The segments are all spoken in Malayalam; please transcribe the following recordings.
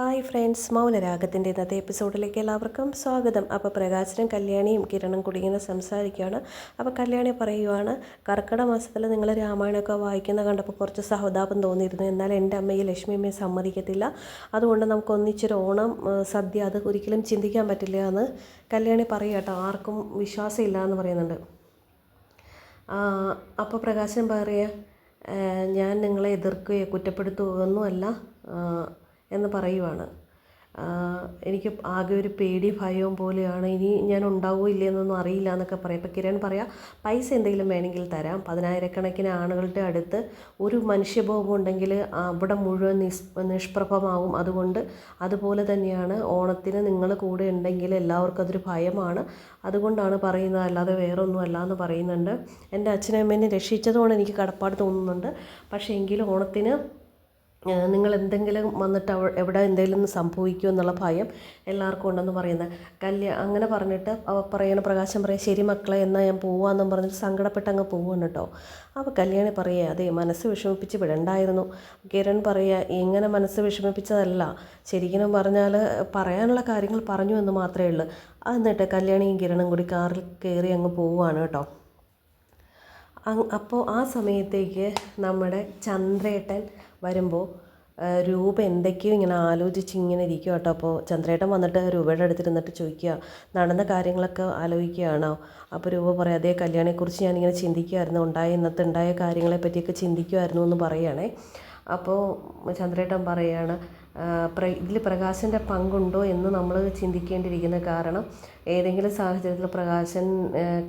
ഹായ് ഫ്രണ്ട്സ് മൗനരാഗത്തിന്റെ ഇന്നത്തെ എപ്പിസോഡിലേക്ക് എല്ലാവർക്കും സ്വാഗതം. അപ്പോൾ പ്രകാശനും കല്യാണിയും കിരണും കൂടി സംസാരിക്കുകയാണ്. അപ്പോൾ കല്യാണി പറയുവാണ് കർക്കിടക മാസത്തിൽ നിങ്ങൾ രാമായണമൊക്കെ വായിക്കുന്ന കണ്ടപ്പോൾ കുറച്ച് സഹതാപം തോന്നിയിരുന്നു. എന്നാൽ എന്റെ അമ്മയെ ലക്ഷ്മി അമ്മയെ സമ്മതിക്കത്തില്ല. അതുകൊണ്ട് നമുക്ക് ഒന്നിച്ചൊരു ഓണം സദ്യ അത് ഒരിക്കലും ചിന്തിക്കാൻ പറ്റില്ല എന്ന് കല്യാണി പറയുക കേട്ടോ. ആർക്കും വിശ്വാസമില്ല എന്ന് പറയുന്നുണ്ട്. അപ്പോൾ പ്രകാശൻ പറയുക ഞാൻ നിങ്ങളെ എതിർക്കുകയോ കുറ്റപ്പെടുത്തുകയോ ഒന്നുമല്ല. എന്ന് പറയുവാണ്. എനിക്ക് ആകെ ഒരു പേടി ഭയവും പോലെയാണ്. ഇനി ഞാൻ ഉണ്ടാവുമോ ഇല്ലയെന്നൊന്നും അറിയില്ല എന്നൊക്കെ പറയും. അപ്പോൾ കിരൺ പറയാം പൈസ എന്തെങ്കിലും വേണമെങ്കിൽ തരാം. പതിനായിരക്കണക്കിന് ആളുകളുടെ അടുത്ത് ഒരു മനുഷ്യബോധം ഉണ്ടെങ്കിൽ അവിടെ മുഴുവൻ നിസ് നിഷ്പ്രഭമാവും. അതുകൊണ്ട് അതുപോലെ തന്നെയാണ് ഓണത്തിന് നിങ്ങൾ കൂടെ ഉണ്ടെങ്കിൽ എല്ലാവർക്കും അതൊരു ഭയമാണ്. അതുകൊണ്ടാണ് പറയുന്നത് അല്ലാതെ വേറൊന്നും അല്ല എന്ന് പറയുന്നുണ്ട്. എന്റെ അച്ഛനും അമ്മേനെ രക്ഷിച്ചതുകൊണ്ട് എനിക്ക് കടപ്പാട് തോന്നുന്നുണ്ട്. പക്ഷേ എങ്കിലും ഓണത്തിന് നിങ്ങൾ എന്തെങ്കിലും വന്നിട്ട് അവ എവിടെ എന്തെങ്കിലും സംഭവിക്കുമോ എന്നുള്ള ഭയം എല്ലാവർക്കും ഉണ്ടെന്ന് പറയുന്നത്. കല്യാ അങ്ങനെ പറഞ്ഞിട്ട് പറയണ പ്രകാശം പറയാം ശരി മക്കളെ എന്നാൽ ഞാൻ പോവാന്നും പറഞ്ഞിട്ട് സങ്കടപ്പെട്ട് അങ്ങ് പോവാണ് കേട്ടോ അപ്പോൾ കല്യാണി പറയുക അതെ മനസ്സ് വിഷമിപ്പിച്ച് വിടണ്ടായിരുന്നു. കിരൺ പറയുക എങ്ങനെ മനസ്സ് വിഷമിപ്പിച്ചതല്ല. ശരിക്കും പറഞ്ഞാൽ പറയാനുള്ള കാര്യങ്ങൾ പറഞ്ഞു എന്ന് മാത്രമേ ഉള്ളൂ. എന്നിട്ട് കല്യാണിയും കിരണും കൂടി കാറിൽ കയറി അങ്ങ് പോവുകയാണ് കേട്ടോ അപ്പോൾ ആ സമയത്തേക്ക് നമ്മുടെ ചന്ദ്രേട്ടൻ വരുമ്പോൾ രൂപ എന്തൊക്കെയോ ഇങ്ങനെ ആലോചിച്ച് ഇങ്ങനെ ഇരിക്കുക കേട്ടോ അപ്പോൾ ചന്ദ്രേട്ടൻ വന്നിട്ട് രൂപയുടെ അടുത്തിരുന്നിട്ട് ചോദിക്കുക നടന്ന കാര്യങ്ങളൊക്കെ ആലോചിക്കുകയാണോ അപ്പോൾ രൂപ പറയാം അതേ കല്യാണിയെക്കുറിച്ച് ഞാനിങ്ങനെ ചിന്തിക്കുമായിരുന്നു ഉണ്ടായ ഇന്നത്തെ ഉണ്ടായ കാര്യങ്ങളെ പറ്റിയൊക്കെ ചിന്തിക്കുമായിരുന്നു എന്ന് പറയുകയാണേ അപ്പോൾ ചന്ദ്രേട്ടൻ പറയുകയാണ് ഇതിൽ പ്രകാശന്റെ പങ്കുണ്ടോ എന്ന് നമ്മൾ ചിന്തിക്കേണ്ടിയിരിക്കുന്ന കാരണം ഏതെങ്കിലും സാഹചര്യത്തിൽ പ്രകാശൻ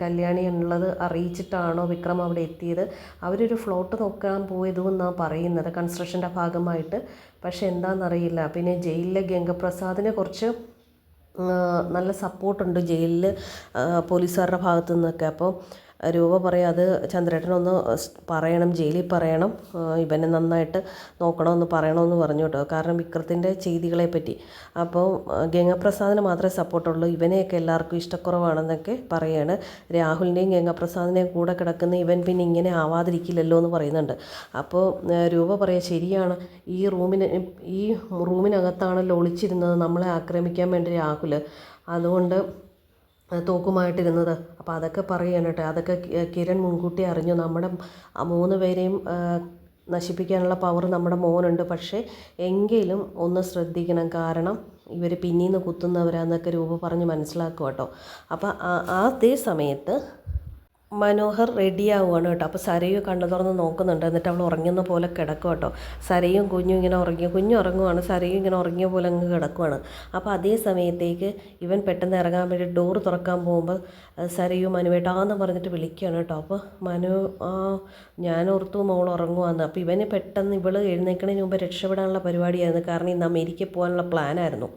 കല്യാണി എന്നുള്ളത് അറിയിച്ചിട്ടാണോ വിക്രം അവിടെ എത്തിയത്? അവരൊരു ഫ്ലോട്ട് നോക്കാൻ പോയതുമെന്നാണ് പറയുന്നത് കൺസ്ട്രക്ഷന്റെ ഭാഗമായിട്ട്. പക്ഷെ എന്താണെന്നറിയില്ല പിന്നെ ജയിലിലെ ഗംഗപ്രസാദിനെ കുറച്ച് നല്ല സപ്പോർട്ടുണ്ട് ജയിലിൽ പോലീസുകാരുടെ ഭാഗത്തു നിന്നൊക്കെ അപ്പോൾ രൂപ പറയും. അത് ചന്ദ്രേട്ടനൊന്ന് പറയണം ജയിലിൽ പറയണം. ഇവനെ നന്നായിട്ട് നോക്കണമെന്ന് പറയണമെന്ന് പറഞ്ഞു കേട്ടോ. കാരണം വിക്രത്തിന്റെ ചെയ്തികളെ പറ്റി അപ്പോൾ ഗംഗപ്രസാദിന് മാത്രമേ സപ്പോർട്ടുള്ളൂ. ഇവനെയൊക്കെ എല്ലാവർക്കും ഇഷ്ടക്കുറവാണെന്നൊക്കെ പറയാണ്. രാഹുലിന്റെയും ഗംഗപ്രസാദിന്റെയും കൂടെ കിടക്കുന്ന ഇവൻ പിന്നെ ഇങ്ങനെ ആവാതിരിക്കില്ലല്ലോ എന്ന് പറയുന്നുണ്ട്. അപ്പോൾ രൂപ പറയാം ശരിയാണ്. ഈ റൂമിന് ഈ റൂമിനകത്താണല്ലോ ഒളിച്ചിരുന്നത്. നമ്മളെ ആക്രമിക്കാൻ വേണ്ടി രാഹുൽ അതുകൊണ്ട് തൂക്കുമായിട്ടിരുന്നത്. അപ്പോൾ അതൊക്കെ പറയുകയാണ് അതൊക്കെ കിരൺ മുൻകൂട്ടി അറിഞ്ഞു. നമ്മുടെ മൂന്ന് പേരെയും നശിപ്പിക്കാനുള്ള പവർ നമ്മുടെ മോനുണ്ട്. പക്ഷേ എങ്കിലും ഒന്ന് ശ്രദ്ധിക്കണം. കാരണം ഇവർ പിന്നീന്ന് കുത്തുന്നവരാന്നൊക്കെ രൂപ പറഞ്ഞ് മനസ്സിലാക്കുക കേട്ടോ. അപ്പോൾ ആ അതേ സമയത്ത് മനോഹർ റെഡിയാവുകയാണ് കേട്ടോ. അപ്പോൾ സരയു കണ്ണു തുറന്ന് നോക്കുന്നുണ്ട്. എന്നിട്ട് അവൾ ഉറങ്ങുന്ന പോലെ കിടക്കും കേട്ടോ. സരയും കുഞ്ഞും ഇങ്ങനെ ഉറങ്ങി കുഞ്ഞു ഉറങ്ങുവാണ്. സരയും ഇങ്ങനെ ഉറങ്ങിയ പോലെ അങ്ങ് കിടക്കുവാണ്. അപ്പോൾ അതേ സമയത്തേക്ക് ഇവൻ പെട്ടെന്ന് ഇറങ്ങാൻ വേണ്ടി ഡോർ തുറക്കാൻ പോകുമ്പോൾ സരയും മനുവേട്ടാന്ന് പറഞ്ഞിട്ട് വിളിക്കുകയാണ് കേട്ടോ. അപ്പോൾ മനു ആ ഞാൻ ഓർത്തു മോൾ ഉറങ്ങുവാന്ന്. അപ്പോൾ ഇവന് പെട്ടെന്ന് ഇവൾ എഴുന്നേക്കണതിന് മുമ്പ് രക്ഷപ്പെടാനുള്ള പരിപാടിയായിരുന്നു. കാരണം ഇന്ന് അമേരിക്കയിൽ പോകാനുള്ള പ്ലാനായിരുന്നു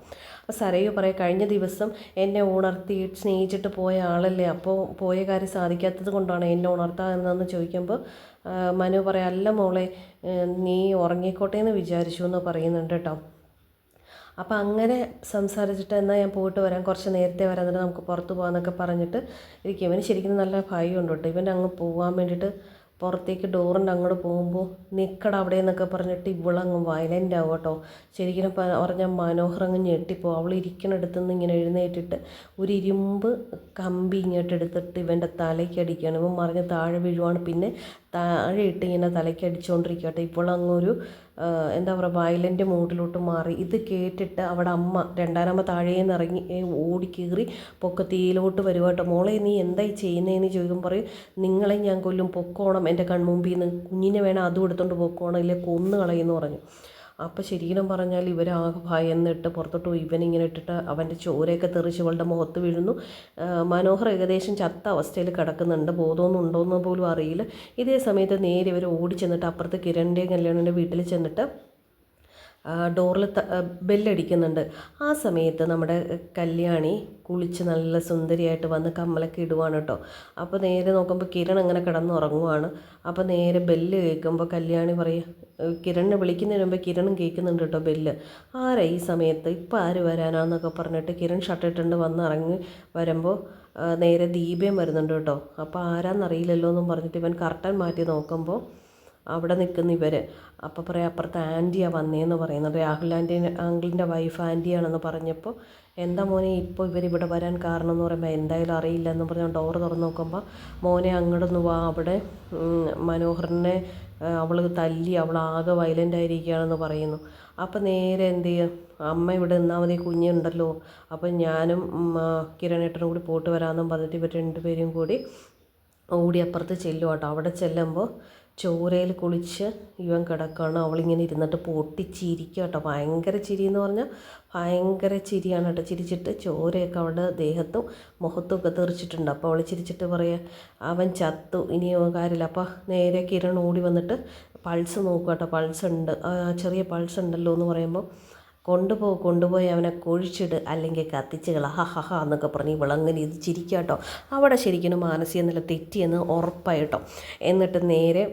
അപ്പോൾ സരയു പറയാം കഴിഞ്ഞ ദിവസം എന്നെ ഉണർത്തി സ്നേഹിച്ചിട്ട് പോയ ആളല്ലേ? അപ്പോൾ പോയ കാര്യം സാധിക്കാത്തത് കൊണ്ടാണ് എന്നെ ഉണർത്താതെന്നു ചോദിക്കുമ്പോൾ മനു പറയാം അല്ല മോളെ നീ ഉറങ്ങിക്കോട്ടെ എന്ന് വിചാരിച്ചു എന്ന് പറയുന്നുണ്ട് കേട്ടോ അപ്പോൾ അങ്ങനെ സംസാരിച്ചിട്ട് എന്നാൽ ഞാൻ പോയിട്ട് വരാം കുറച്ച് നേരത്തെ വരാം എന്നിട്ട് നമുക്ക് പുറത്ത് പോകാമെന്നൊക്കെ പറഞ്ഞിട്ട് ഇരിക്കും. ഇവന് ശരിക്കും നല്ല ഭയമുണ്ട് കേട്ടോ ഇവൻ അങ്ങ് പോകാൻ വേണ്ടിയിട്ട് പുറത്തേക്ക് ഡോറിന്റെ അങ്ങോട്ട് പോകുമ്പോൾ നിൽക്കട അവിടെ എന്നൊക്കെ പറഞ്ഞിട്ട് ഇവളങ്ങ് വയലന്റ് ആവും കേട്ടോ. ശരിക്കും പറഞ്ഞ പറഞ്ഞാൽ മനോഹർ അങ്ങ് ഞെട്ടിപ്പോവും. അവൾ ഇരിക്കണടുത്തു നിന്ന് ഇങ്ങനെ എഴുന്നേറ്റിട്ട് ഒരു ഇരുമ്പ് കമ്പി ഇങ്ങോട്ട് എടുത്തിട്ട് ഇവന്റെ തലയ്ക്ക് അടിക്കുകയാണ്. ഇവൻ മറിഞ്ഞ് താഴെ വീഴുവാണ്. പിന്നെ താഴെ ഇട്ട് ഇങ്ങനെ തലയ്ക്ക് അടിച്ചുകൊണ്ടിരിക്കട്ടെ ഇവളങ്ങൊരു ആ, എന്താ പറയുക വയലന്റ് മൂഡിലോട്ട് മാറി ഇത് കേട്ടിട്ട് അവിടെ അമ്മ രണ്ടാനമ്മ താഴേന്ന് ഇറങ്ങി ഓടി കീറി പൊക്കത്തിയിലോട്ട് വരുക കേട്ടോ. മോളെ നീ എന്തായി ചെയ്യുന്നതെന്ന് ചോദിക്കുമ്പോൾ പറയും നിങ്ങളെ ഞാൻ കൊല്ലും പൊക്കോണം എന്റെ കൺമുമ്പിൽ നിന്ന് കുഞ്ഞിനെ വേണം അതും എടുത്തുകൊണ്ട് പൊക്കോണം ഇല്ലേ കൊന്നു കളയുമെന്ന് പറഞ്ഞു. അപ്പോൾ ശരിക്കും പറഞ്ഞാൽ ഇവരാകെ ഭയന്നിട്ട് പുറത്തോട്ട് പോയി. ഇവനിങ്ങനെ ഇട്ടിട്ട് അവന്റെ ചോരയൊക്കെ തെറിച്ച് ഇവളുടെ മുഖത്ത് വീഴുന്നു. മനോഹർ ഏകദേശം ചത്ത അവസ്ഥയിൽ കിടക്കുന്നുണ്ട്. ബോധമൊന്നും ഉണ്ടോയെന്ന് പോലും അറിയില്ല. ഇതേ സമയത്ത് നേരെ ഇവർ ഓടി ചെന്നിട്ട് അപ്പുറത്ത് കിരണിന്റെയും കല്യാണിന്റെ വീട്ടിൽ ചെന്നിട്ട് ഡോറിൽ ബെല്ലടിക്കുന്നുണ്ട്. ആ സമയത്ത് നമ്മുടെ കല്യാണി കുളിച്ച് നല്ല സുന്ദരിയായിട്ട് വന്ന് കമ്മലൊക്കെ ഇടുവാണ് കേട്ടോ. അപ്പോൾ നേരെ നോക്കുമ്പോൾ കിരൺ അങ്ങനെ കിടന്നുറങ്ങുവാണ്. അപ്പോൾ നേരെ ബെല്ല് കേൾക്കുമ്പോൾ കല്യാണി പറയും കിരണിനെ വിളിക്കുന്നതിന് മുമ്പ് കിരണും കേൾക്കുന്നുണ്ട് കേട്ടോ ബെല്ല്. ആരാ ഈ സമയത്ത്? ഇപ്പോൾ ആര് വരാനാന്നൊക്കെ പറഞ്ഞിട്ട് കിരൺ ഷർട്ടിട്ടുണ്ട് വന്ന് ഇറങ്ങി വരുമ്പോൾ നേരെ ദീപയും വരുന്നുണ്ട് കേട്ടോ. അപ്പോൾ ആരാന്നറിയില്ലല്ലോ എന്നും പറഞ്ഞിട്ട് ഇവൻ കർട്ടൻ മാറ്റി നോക്കുമ്പോൾ അവിടെ നിൽക്കുന്ന ഇവർ അപ്പോൾ പറയാം അപ്പുറത്ത് ആന്റിയാണ് വന്നേന്ന് പറയുന്നത്. രാഹുൽ ആന്റി അങ്കിളിന്റെ വൈഫ് ആന്റിയാണെന്ന് പറഞ്ഞപ്പോൾ എന്താ മോനെ ഇപ്പോൾ ഇവർ ഇവിടെ വരാൻ കാരണം എന്ന് പറയുമ്പോൾ എന്തായാലും അറിയില്ല എന്ന് പറഞ്ഞാൽ ഡോറ് തുറന്ന് നോക്കുമ്പോൾ മോനെ അങ്ങോട്ടൊന്ന് വാ. അവിടെ മനോഹറിനെ അവൾ തല്ലി അവൾ ആകെ വയലന്റ് ആയിരിക്കുകയാണെന്ന് പറയുന്നു. അപ്പം നേരെ എന്ത് ചെയ്യും? അമ്മ ഇവിടെ നിന്നാൽ മതി കുഞ്ഞുണ്ടല്ലോ. അപ്പം ഞാനും കിരണേട്ടനും കൂടി പോയിട്ട് വരാമെന്നും പറഞ്ഞിട്ട് ഇവർ രണ്ടുപേരും കൂടി ഓടി അപ്പുറത്ത് ചെല്ലും കേട്ടോ. അവിടെ ചെല്ലുമ്പോൾ ചോരയിൽ കുളിച്ച് ഇവൻ കിടക്കുകയാണ്. അവളിങ്ങനെ ഇരുന്നിട്ട് പൊട്ടിച്ചിരിക്കുക കേട്ടോ. ഭയങ്കര ചിരി എന്ന് പറഞ്ഞാൽ ഭയങ്കര ചിരിയാണ് കേട്ടോ. ചിരിച്ചിട്ട് ചോരയൊക്കെ അവളുടെ ദേഹത്തും മുഖത്തും ഒക്കെ തെറിച്ചിട്ടുണ്ട്. അപ്പോൾ അവൾ ചിരിച്ചിട്ട് പറയുക അവൻ ചത്തു ഇനി കാര്യമില്ല. അപ്പോൾ നേരെ കിരൺ ഓടി വന്നിട്ട് പൾസ് നോക്കുക കേട്ടോ. പൾസ് ഉണ്ട്. ചെറിയ പൾസ് ഉണ്ടല്ലോ എന്ന് പറയുമ്പോൾ കൊണ്ടുപോ കൊണ്ടുപോയി അവനെ കുഴിച്ചിട് അല്ലെങ്കിൽ കത്തിച്ചുകള. ഹ എന്നൊക്കെ പറഞ്ഞ് വിളങ്ങനെ ഇത് ചിരിക്കാട്ടോ. അവിടെ ശരിക്കും മാനസിക നില തെറ്റിയെന്ന് ഉറപ്പായിട്ടോ. എന്നിട്ട് നേരെ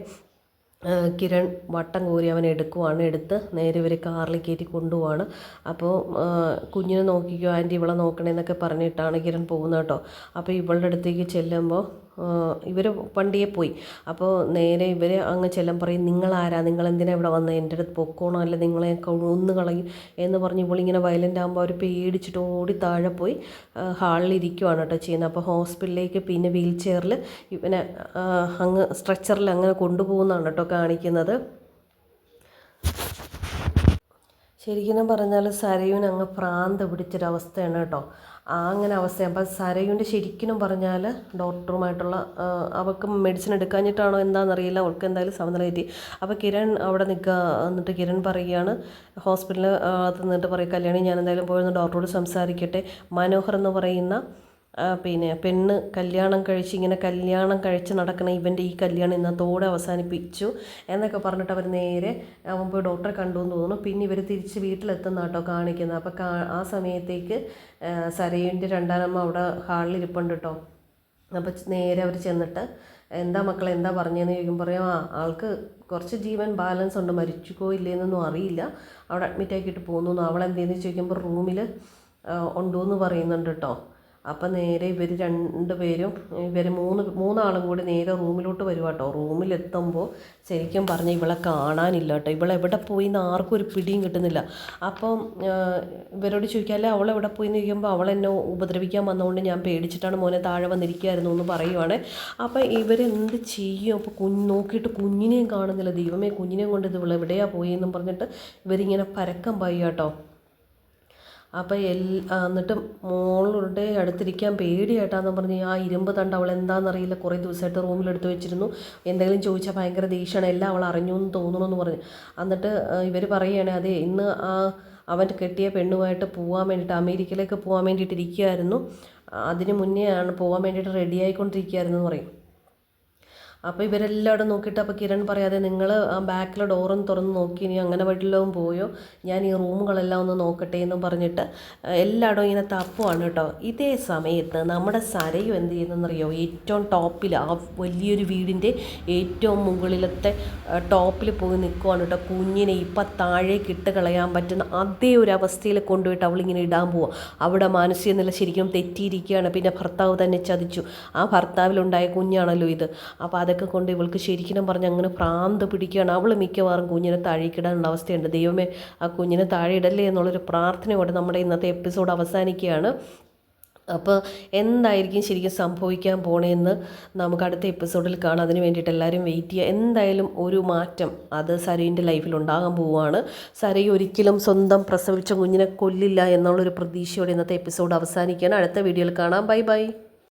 കിരൺ വട്ടം കോരി അവൻ എടുക്കുവാണ്. എടുത്ത് നേരെ ഇവർ കാറിൽ കയറ്റി കൊണ്ടുപോവാണ്. അപ്പോൾ കുഞ്ഞിനെ നോക്കിക്കോ ആന്റി ഇവളെ നോക്കണേന്നൊക്കെ പറഞ്ഞിട്ടാണ് കിരൺ പോകുന്നത് കേട്ടോ. അപ്പോൾ ഇവളുടെ അടുത്തേക്ക് ചെല്ലുമ്പോൾ ഇവർ വണ്ടിയെ പോയി. അപ്പോൾ നേരെ ഇവർ അങ്ങ് ചെല്ലാൻ പറയും നിങ്ങളാരാ? നിങ്ങളെന്തിനാണ് ഇവിടെ വന്നത് എന്റെ അടുത്ത് പൊക്കോണോ. അല്ല നിങ്ങളെ കൊന്നു കളയും. എന്ന് പറഞ്ഞ് ഇവളിങ്ങനെ വയലന്റ് ആകുമ്പോൾ അവർ പേടിച്ചിട്ട് ഓടി താഴെ പോയി ഹാളിൽ ഇരിക്കുവാണ് കേട്ടോ ചെയ്യുന്നത്. അപ്പോൾ ഹോസ്പിറ്റലിലേക്ക് പിന്നെ വീൽ ചെയറിൽ ഇവനെ അങ്ങ് സ്ട്രെച്ചറിൽ അങ്ങനെ കൊണ്ടുപോകുന്നതാണ് കേട്ടോ കാണിക്കുന്നത്. ശരിക്കും പറഞ്ഞാൽ സരയുൻ അങ്ങ് പ്രാന്ത് പിടിച്ചൊരവസ്ഥയാണ് കേട്ടോ. ആ അങ്ങനെ അവസ്ഥയാണ് അപ്പം സരയുന്റെ ശരിക്കും പറഞ്ഞാൽ ഡോക്ടറുമായിട്ടുള്ള അവൾക്ക് മെഡിസിൻ എടുക്കാഞ്ഞിട്ടാണോ എന്താണെന്നറിയില്ല അവൾക്ക് എന്തായാലും സമനില കിട്ടി അപ്പോൾ കിരൺ അവിടെ നിൽക്കുക എന്നിട്ട് കിരൺ പറയുകയാണ് ഹോസ്പിറ്റലിൽ അത് നിന്നിട്ട് പറയും കല്യാണി ഞാൻ എന്തായാലും പോയൊന്ന് ഡോക്ടറോട് സംസാരിക്കട്ടെ. മനോഹർ എന്ന് പറയുന്ന പിന്നെ പെണ്ണ് കല്യാണം കഴിച്ച് ഇങ്ങനെ കല്യാണം കഴിച്ച് നടക്കുന്ന ഇവന്റെ ഈ കല്യാണം ഇന്നത്തോടെ അവസാനിപ്പിച്ചു എന്നൊക്കെ പറഞ്ഞിട്ട് അവർ നേരെ അവൻ പോയി ഡോക്ടറെ കണ്ടു എന്ന് തോന്നുന്നു. പിന്നെ ഇവർ തിരിച്ച് വീട്ടിലെത്തുന്ന കേട്ടോ കാണിക്കുന്നത്. അപ്പോൾ കാ ആ സമയത്തേക്ക് സരയുന്റെ രണ്ടാനമ്മ അവിടെ ഹാളിലിരിപ്പുണ്ട് കേട്ടോ. അപ്പോൾ നേരെ അവർ ചെന്നിട്ട് എന്താ മക്കളെ എന്താ പറഞ്ഞതെന്ന് ചോദിക്കുമ്പോൾ പറയും ആ ആൾക്ക് കുറച്ച് ജീവൻ ബാലൻസ് ഉണ്ട് മരിച്ചുക്കോ ഇല്ലേന്നൊന്നും അറിയില്ല. അവിടെ അഡ്മിറ്റ് ആക്കിയിട്ട് പോകുന്നു. അവൾ എന്തെന്ന് ചോദിക്കുമ്പോൾ റൂമിൽ ഉണ്ടോ എന്ന് പറയുന്നുണ്ട് കേട്ടോ. അപ്പം നേരെ ഇവർ രണ്ട് പേരും ഇവർ മൂന്ന് മൂന്നാളും കൂടി നേരെ റൂമിലോട്ട് വരും കേട്ടോ റൂമിലെത്തുമ്പോൾ ശരിക്കും പറഞ്ഞാൽ ഇവളെ കാണാനില്ല കേട്ടോ ഇവളെ എവിടെ പോയി എന്ന് ആർക്കും ഒരു പിടിയും കിട്ടുന്നില്ല. അപ്പം ഇവരോട് ചോദിക്കാമല്ലേ എവിടെ പോയി എന്ന് ചോദിക്കുമ്പോൾ അവൾ എന്നെ ഉപദ്രവിക്കാൻ വന്നതുകൊണ്ട് ഞാൻ പേടിച്ചിട്ടാണ് മോനെ താഴെ വന്നിരിക്കുകയായിരുന്നു എന്ന് പറയുവാണ്. അപ്പം ഇവരെന്ത് ചെയ്യും? അപ്പോൾ കുഞ്ഞ് നോക്കിയിട്ട് കുഞ്ഞിനെയും കാണുന്നില്ല. ദൈവമേ കുഞ്ഞിനെയും കൊണ്ട് ഇത് ഇവൾ എവിടെയാണ് പോയി എന്നും പറഞ്ഞിട്ട് ഇവരിങ്ങനെ പരക്കം പായി കേട്ടോ അപ്പോൾ എൽ എന്നിട്ട് മോളുടെ അടുത്തിരിക്കാൻ പേടിയായിട്ടാന്ന് പറഞ്ഞ് ആ ഇരുമ്പ് തണ്ട് അവൾ എന്താണെന്നറിയില്ല കുറേ ദിവസമായിട്ട് റൂമിലെടുത്ത് വെച്ചിരുന്നു. എന്തെങ്കിലും ചോദിച്ചാൽ ഭയങ്കര ദേഷ്യമാണ് എല്ലാം അവൾ അറിഞ്ഞു എന്ന് തോന്നുന്നു എന്ന് പറഞ്ഞു. എന്നിട്ട് ഇവർ പറയുകയാണ് അതെ ഇന്ന് ആ അവൻ കെട്ടിയ പെണ്ണുമായിട്ട് പോകാൻ വേണ്ടിയിട്ട് അമേരിക്കയിലേക്ക് പോകാൻ വേണ്ടിയിട്ട് ഇരിക്കുകയായിരുന്നു അതിന് മുന്നേ ആണ് പോകാൻ വേണ്ടിയിട്ട് റെഡി ആയിക്കൊണ്ടിരിക്കുകയായിരുന്നു എന്ന് പറയും. അപ്പോൾ ഇവരെല്ലാം അവിടെ നോക്കിയിട്ട് അപ്പോൾ കിരൺ പറയാതെ നിങ്ങൾ ആ ബാക്കിലെ ഡോറും തുറന്ന് നോക്കി ഇനി അങ്ങനെ വഴിയിലും പോയോ? ഞാൻ ഈ റൂമുകളെല്ലാം ഒന്ന് നോക്കട്ടെ എന്ന് പറഞ്ഞിട്ട് എല്ലായിടവും ഇങ്ങനെ തപ്പുവാണ് കേട്ടോ. ഇതേ സമയത്ത് നമ്മുടെ സരയും എന്ത് ചെയ്യുന്നതെന്നറിയോ ഏറ്റവും ടോപ്പിൽ ആ വലിയൊരു വീടിന്റെ ഏറ്റവും മുകളിലത്തെ ടോപ്പിൽ പോയി നിൽക്കുവാണ് കേട്ടോ. കുഞ്ഞിനെ ഇപ്പം താഴേക്ക് ഇട്ട് കളയാൻ പറ്റുന്ന അതേ ഒരു അവസ്ഥയിൽ കൊണ്ടുപോയിട്ട് അവളിങ്ങനെ ഇടാൻ പോവുക അവിടെ മാനസിക നില ശരിക്കും തെറ്റിയിരിക്കുകയാണ്. പിന്നെ ഭർത്താവ് തന്നെ ചതിച്ചു. ആ ഭർത്താവിലുണ്ടായ കുഞ്ഞാണല്ലോ ഇത്. അപ്പോൾ അതൊക്കെ കൊണ്ട് ഇവൾക്ക് ശരിക്കും പറഞ്ഞ് അങ്ങനെ പ്രാന്ത് പിടിക്കുകയാണ്. അവൾ മിക്കവാറും കുഞ്ഞിനെ താഴേക്കിടാനുള്ള അവസ്ഥയുണ്ട്. ദൈവമേ ആ കുഞ്ഞിനെ താഴെ ഇടല്ലേ എന്നുള്ളൊരു പ്രാർത്ഥനയോടെ നമ്മുടെ ഇന്നത്തെ എപ്പിസോഡ് അവസാനിക്കുകയാണ്. അപ്പോൾ എന്തായിരിക്കും ശരിക്കും സംഭവിക്കാൻ പോണേന്ന് നമുക്ക് അടുത്ത എപ്പിസോഡിൽ കാണാം. അതിന് വേണ്ടിയിട്ട് എല്ലാവരും വെയിറ്റ് ചെയ്യുക. എന്തായാലും ഒരു മാറ്റം അത് സരയിന്റെ ലൈഫിൽ ഉണ്ടാകാൻ പോവുകയാണ്. സരയ് ഒരിക്കലും സ്വന്തം പ്രസവിച്ച കുഞ്ഞിനെ കൊല്ലില്ല എന്നുള്ളൊരു പ്രതീക്ഷയോടെ ഇന്നത്തെ എപ്പിസോഡ് അവസാനിക്കുകയാണ്. അടുത്ത വീഡിയോയിൽ കാണാം. Bye bye.